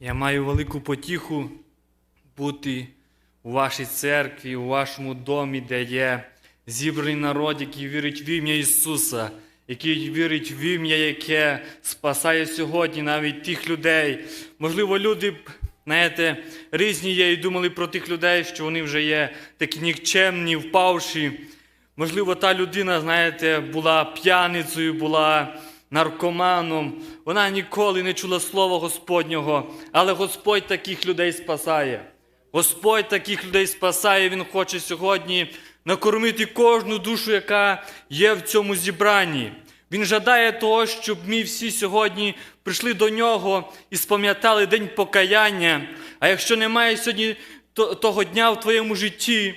Я маю велику потіху бути у вашій церкві, у вашому домі, де є зібраний народ, який вірить в ім'я Ісуса, який вірить в ім'я, яке спасає сьогодні навіть тих людей. Можливо, люди, знаєте, різні є і думали про тих людей, що вони вже є такі нікчемні, впавші. Можливо, та людина, знаєте, була п'яницею, була наркоманом. Вона ніколи не чула слова Господнього, але Господь таких людей спасає. Господь таких людей спасає. Він хоче сьогодні накормити кожну душу, яка є в цьому зібранні. Він жадає того, щоб ми всі сьогодні прийшли до нього і спам'ятали день покаяння. А якщо немає сьогодні того дня в твоєму житті,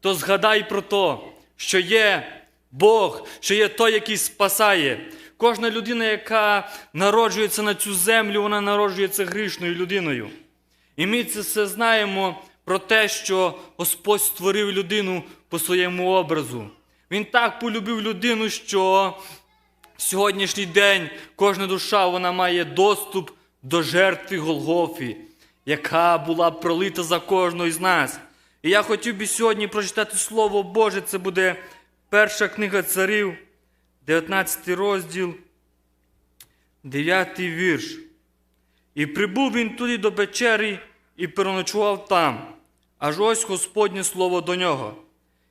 то згадай про то, що є Бог, що є той, який спасає. Кожна людина, яка народжується на цю землю, вона народжується грішною людиною. І ми це все знаємо про те, що Господь створив людину по своєму образу. Він так полюбив людину, що в сьогоднішній день кожна душа вона має доступ до жертви Голгофі, яка була пролита за кожного з нас. І я хотів би сьогодні прочитати Слово Боже. Це буде перша книга царів, 19 розділ, 9 вірш. І прибув він туди до печери і переночував там, аж ось Господнє слово до нього.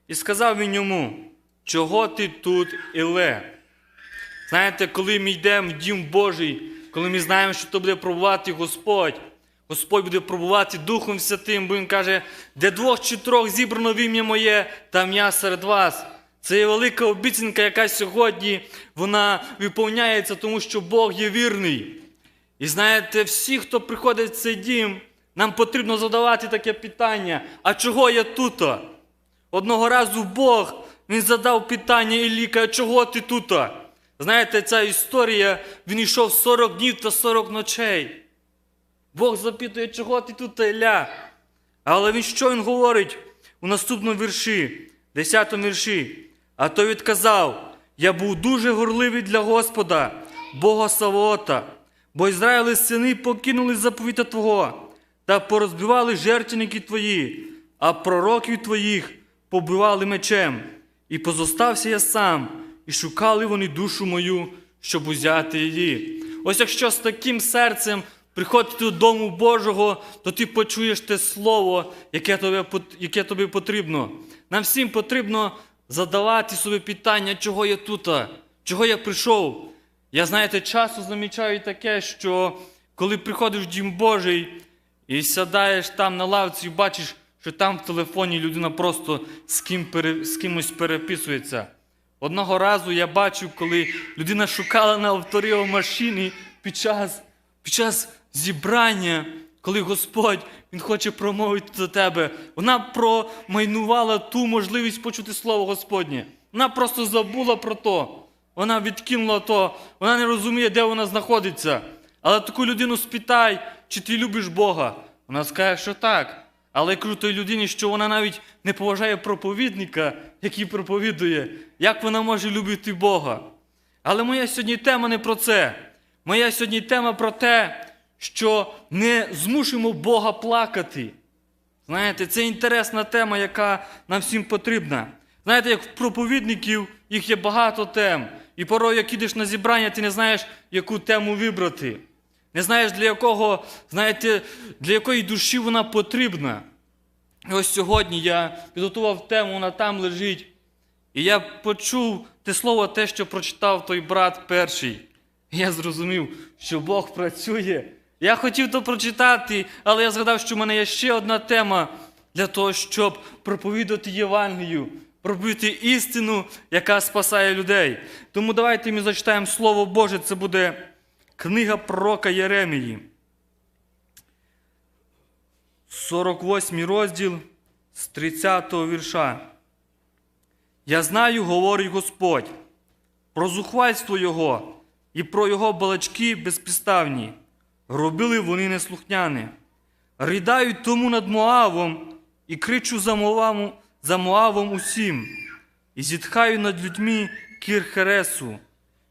І сказав він йому, чого ти тут, Іле? Знаєте, коли ми йдемо в дім Божий, коли ми знаємо, що то буде пробувати Господь, Господь буде пробувати Духом Святим, бо Він каже, де двох чи трьох зібрано в ім'я моє, там я серед вас. Це є велика обіцянка, яка сьогодні вона виповняється, тому що Бог є вірний. І знаєте, всі, хто приходить в цей дім, нам потрібно задавати таке питання: а чого я тут? Одного разу Бог він задав питання Іллі, каже, чого ти тут? Знаєте, ця історія, він йшов 40 днів та 40 ночей. Бог запитує, чого ти тут, Ілля? Але він що він говорить у наступному вірші, 10 вірші? А той відказав: Я був дуже горливий для Господа, Бога Савоота, бо Ізраїли сини покинули заповіта Твого та порозбивали жертвенники твої, а пророків твоїх побивали мечем. І позостався я сам, і шукали вони душу мою, щоб узяти її. Ось якщо з таким серцем приходити до дому Божого, то ти почуєш те слово, яке тобі, яке тобі потрібно. Нам всім потрібно задавати собі питання, чого я тут, чого я прийшов. Я, знаєте, часто замічаю таке, що коли приходиш в дім Божий і сядаєш там на лавці і бачиш, що там в телефоні людина просто з, ким з кимось переписується. Одного разу я бачив, коли людина шукала на авторіо машині під час, під час зібрання, коли Господь Він хоче промовити до тебе. Вона промайнувала ту можливість почути Слово Господнє. Вона просто забула про то. Вона відкинула то, вона не розуміє, де вона знаходиться. Але таку людину спитай, чи ти любиш Бога. Вона скаже, що так. Але той людині, що вона навіть не поважає проповідника, який проповідує, як вона може любити Бога. Але моя сьогодні тема не про це. Моя сьогодні тема про те, що не змушуємо Бога плакати. Знаєте, це інтересна тема, яка нам всім потрібна. Знаєте, як в проповідників їх є багато тем. І порой, як ідеш на зібрання, ти не знаєш, яку тему вибрати. Не знаєш, для якого, знаєте, для якої душі вона потрібна. І ось сьогодні я підготував тему, вона там лежить. І я почув те слово, те, що прочитав той брат перший. І я зрозумів, що Бог працює. Я хотів то прочитати, але я згадав, що в мене є ще одна тема для того, щоб проповідати Євангелію, проповідати істину, яка спасає людей. Тому давайте ми зачитаємо Слово Боже, це буде книга пророка Єремії. 48 розділ з 30 вірша. Я знаю, говорить Господь, про зухвальство Його і про Його балачки безпідставні. Робили вони неслухняне. Рідають тому над Моавом і кричу за Моавом, за Моавом усім, і зітхаю над людьми Кірхересу.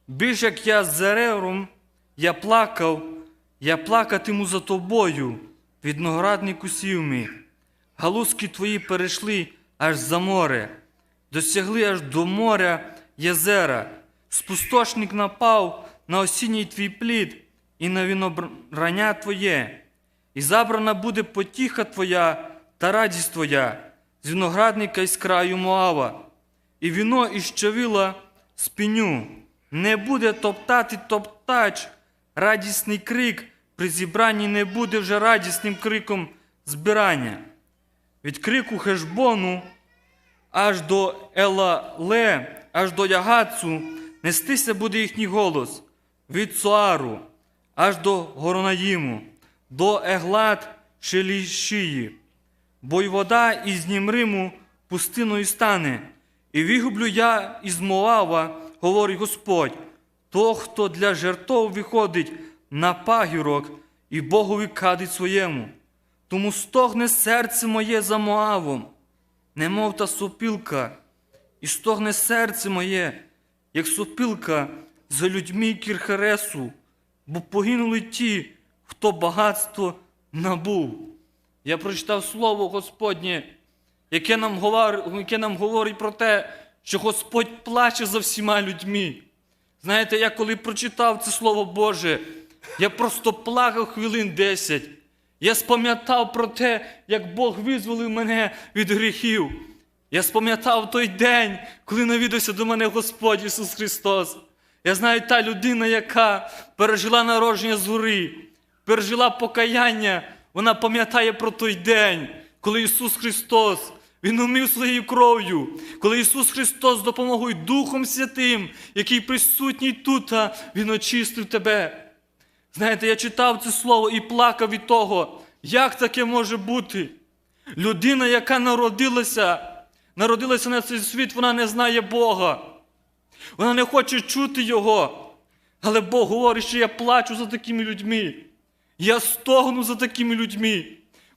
Більш як я з Зерером, я плакав, Я плакатиму за тобою, віднограднику сівми. Галузки твої перейшли аж за море, досягли аж до моря єзера. Спустошник напав на осінній твій плід і на вінобрання твоє, і забрана буде потіха твоя та радість твоя з виноградника із краю Моава, і віно із щавіла з пеню. Не буде топтати топтач, радісний крик при зібранні не буде вже радісним криком збирання. Від крику Хешбону аж до Елале, аж до Ягацу нестися буде їхній голос від Цуару, аж до Горонаїму, до Еглад Шелішії. Бо й вода із Німриму пустиною стане, і вигублю я із Моава, говорить Господь, то, хто для жертов виходить на пагірок і Богові кадить своєму. Тому стогне серце моє за Моавом, немов та сопілка, і стогне серце моє, як сопілка за людьми Кірхересу, бо погинули ті, хто багатство набув. Я прочитав слово Господнє, яке нам, говорить, яке нам говорить про те, що Господь плаче за всіма людьми. Знаєте, я коли прочитав це Слово Боже, я просто плакав хвилин 10. Я спам'ятав про те, як Бог визволив мене від гріхів. Я спам'ятав той день, коли навідався до мене Господь Ісус Христос. Я знаю та людина, яка пережила народження згори, пережила покаяння, вона пам'ятає про той день, коли Ісус Христос Він умив своєю кров'ю, коли Ісус Христос з допомогою Духом Святим, який присутній тут, Він очистив тебе. Знаєте, я читав це слово і плакав від того, як таке може бути. Людина, яка народилася, народилася на цей світ, вона не знає Бога. Вона не хоче чути Його. Але Бог говорить, що я плачу за такими людьми. Я стогну за такими людьми.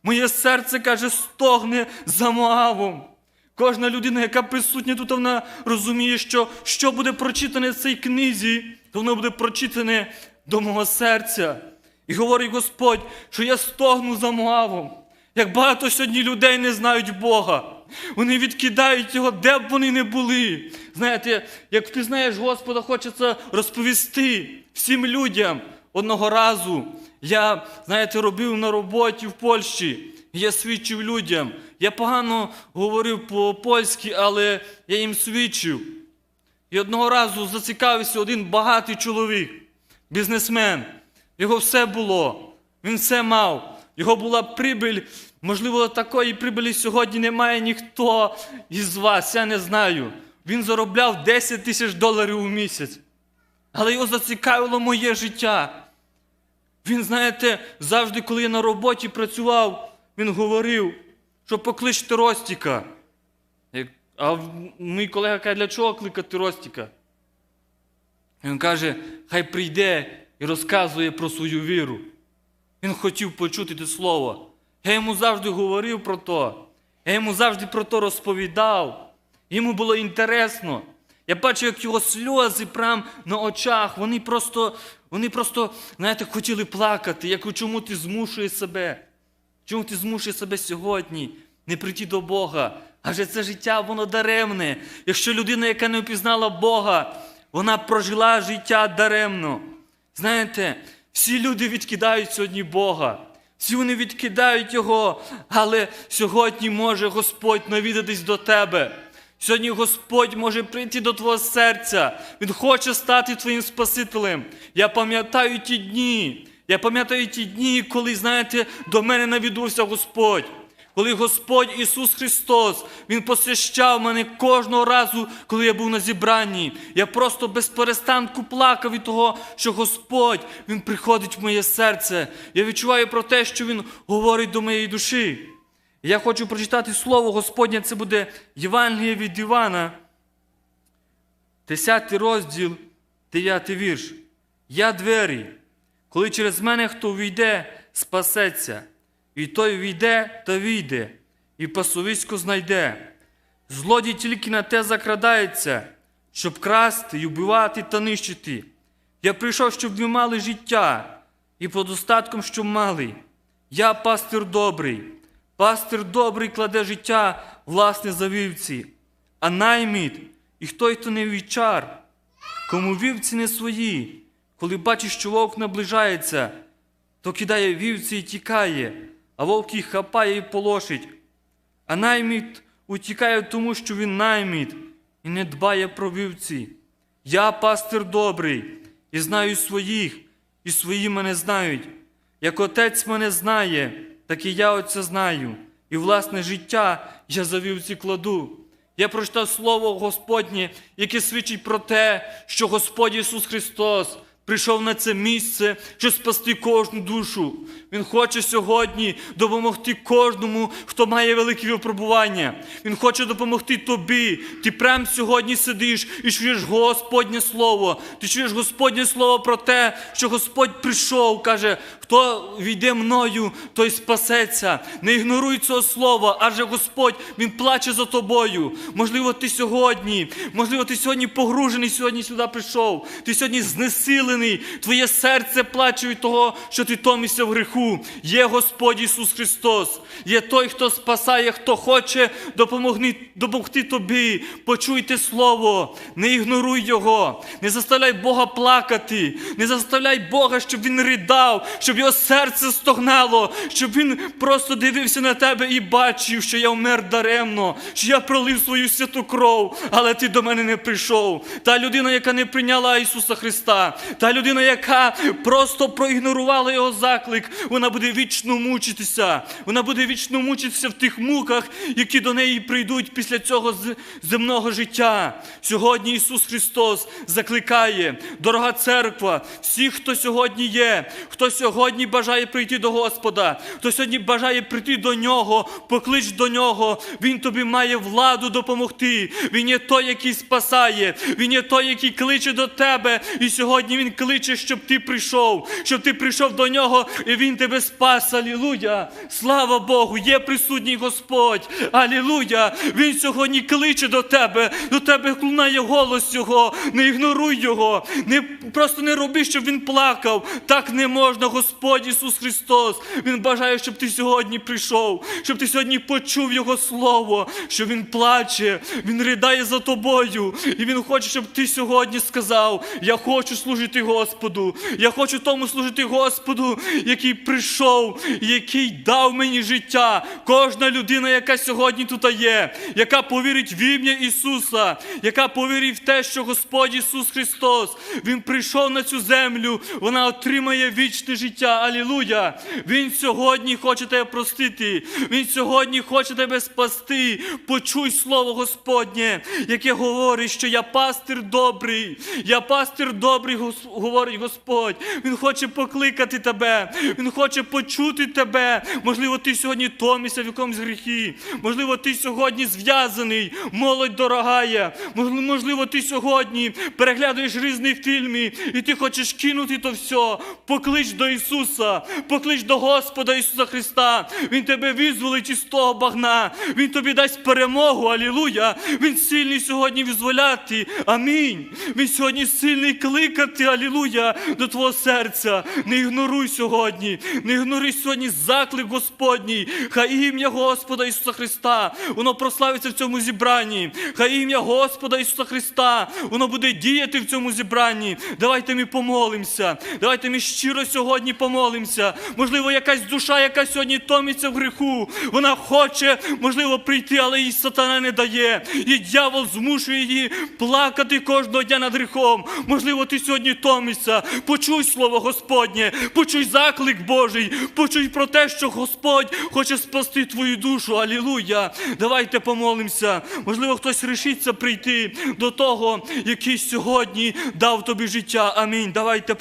Моє серце каже, стогне за Моавом. Кожна людина, яка присутня тут, вона розуміє, що що буде прочитане в цій книзі, то воно буде прочитане до мого серця. І говорить Господь, що я стогну за Моавом. Як багато сьогодні людей не знають Бога. Вони відкидають його, де б вони не були. Знаєте, як ти знаєш Господа, хочеться розповісти всім людям. Одного разу я, знаєте, робив на роботі в Польщі. Я свідчив людям. Я погано говорив по-польськи, але я їм свідчив. І одного разу зацікавився один багатий чоловік, бізнесмен. Його все було, він все мав. Його була прибиль. Можливо, такої прибилі сьогодні немає ніхто із вас, я не знаю. Він заробляв 10 тисяч доларів у місяць. Але його зацікавило моє життя. Він, знаєте, завжди, коли я на роботі працював, він говорив, що покличте Ростіка. А мій колега каже, для чого кликати Ростіка? Він каже, хай прийде і розказує про свою віру. Він хотів почути те слово. Я йому завжди говорив про то. Я йому завжди про то розповідав. Йому було інтересно. Я бачив, як його сльози прям на очах. Вони просто, вони просто, знаєте, хотіли плакати. Я кажу, чому ти змушуєш себе? Чому ти змушуєш себе сьогодні не прийти до Бога? Адже це життя, воно даремне. Якщо людина, яка не впізнала Бога, вона прожила життя даремно. Знаєте, всі люди відкидають сьогодні Бога. Всі вони відкидають Його, але сьогодні може Господь навідатись до тебе. Сьогодні Господь може прийти до твого серця. Він хоче стати твоїм Спасителем. Я пам'ятаю ті дні. Я пам'ятаю ті дні, коли, знаєте, до мене навідувався Господь. Коли Господь Ісус Христос, Він посвящав мене кожного разу, коли я був на зібранні. Я просто без перестанку плакав від того, що Господь Він приходить в моє серце. Я відчуваю про те, що Він говорить до моєї душі. Я хочу прочитати слово Господнє, це буде Євангеліє від Івана, 10 розділ, 9 вірш. Я двері, коли через мене хто війде, спасеться, і той війде та війде, і пасовисько знайде. Злодій тільки на те закрадається, щоб красти, і вбивати та нищити. Я прийшов, щоб ви мали життя, і по достатком, що мали. Я пастир добрий. Пастир добрий кладе життя власне за вівці, а найміт і хто й то не вівчар, кому вівці не свої, коли бачить, що вовк наближається, то кидає вівці і тікає, а вовк їх хапає і полошить. А найміт утікає тому, що він найміт і не дбає про вівці. Я пастир добрий, і знаю своїх, і свої мене знають. Як отець мене знає, так і я отця знаю, і власне життя я за вівці кладу. Я прочитав слово Господнє, яке свідчить про те, що Господь Ісус Христос прийшов на це місце, щоб спасти кожну душу. Він хоче сьогодні допомогти кожному, хто має великі випробування. Він хоче допомогти тобі. Ти прямо сьогодні сидиш і чуєш Господнє Слово. Ти чуєш Господнє Слово про те, що Господь прийшов, каже, хто війде мною, той спасеться. Не ігноруй цього слова, адже Господь Він плаче за тобою. Можливо, ти сьогодні, можливо, ти сьогодні погружений, сьогодні сюди прийшов. Ти сьогодні знесилений. Твоє серце плаче від того, що ти томишся в греху. Є Господь Ісус Христос, є той, хто спасає, хто хоче допомогти, допомогти тобі. Почуйте Слово, не ігноруй Його, не заставляй Бога плакати, не заставляй Бога, щоб Він ридав, щоб його серце стогнало, щоб він просто дивився на тебе і бачив, що я вмер даремно, що я пролив свою святу кров, але ти до мене не прийшов. Та людина, яка не прийняла Ісуса Христа, та людина, яка просто проігнорувала його заклик, вона буде вічно мучитися. Вона буде вічно мучитися в тих муках, які до неї прийдуть після цього земного життя. Сьогодні Ісус Христос закликає, дорога церква, всіх, хто сьогодні є, хто сьогодні бажає прийти до Господа, хто сьогодні бажає прийти до Нього, поклич до Нього. Він тобі має владу допомогти. Він є той, який спасає, Він є той, який кличе до тебе. І сьогодні Він кличе, щоб ти прийшов, щоб ти прийшов до нього, і Він тебе спас. Алілуя! Слава Богу! Є присутній Господь. Алілуя! Він сьогодні кличе до тебе, до тебе лунає голос Його. Не ігноруй Його, не просто не роби, щоб він плакав. Так не можна, Господь Ісус Христос. Він бажає, щоб ти сьогодні прийшов, щоб ти сьогодні почув Його Слово, що Він плаче, Він ридає за тобою. І Він хоче, щоб ти сьогодні сказав: Я хочу служити Господу. Я хочу тому служити Господу, який прийшов, який дав мені життя. Кожна людина, яка сьогодні тут є, яка повірить в ім'я Ісуса, яка повірить в те, що Господь Ісус Христос, Він прийшов на цю землю, вона отримає вічне життя. Алілуя! Він сьогодні хоче тебе простити. Він сьогодні хоче тебе спасти. Почуй слово Господнє, яке говорить, що я пастир добрий. Я пастир добрий, говорить Господь. Він хоче покликати тебе. Він хоче почути тебе. Можливо, ти сьогодні томишся в якомусь гріхі. Можливо, ти сьогодні зв'язаний, молодь дорогая. Можливо, ти сьогодні переглядаєш різні фільми, і ти хочеш кинути то все. Поклич до Ісуса, поклич до Господа Ісуса Христа. Він тебе визволить із того багна. Він тобі дасть перемогу. Алілуя. Він сильний сьогодні визволяти. Амінь. Він сьогодні сильний кликати. Алілуя. До твого серця. Не ігноруй сьогодні. Не ігноруй сьогодні заклик Господній. Хай ім'я Господа Ісуса Христа. Воно прославиться в цьому зібранні. Хай ім'я Господа Ісуса Христа. Воно буде діяти в цьому зібранні. Давайте ми помолимося. Давайте ми щиро сьогодні помолимося. Можливо, якась душа, яка сьогодні томиться в гріху. Вона хоче, можливо, прийти, але їй сатана не дає. І дьявол змушує її плакати кожного дня над гріхом. Можливо, ти сьогодні томишся. Почуй слово Господнє, почуй заклик Божий, почуй про те, що Господь хоче спасти твою душу. Алілуя. Давайте помолимося. Можливо, хтось рішиться прийти до того, який сьогодні дав тобі життя. Амінь. Давайте помолимося.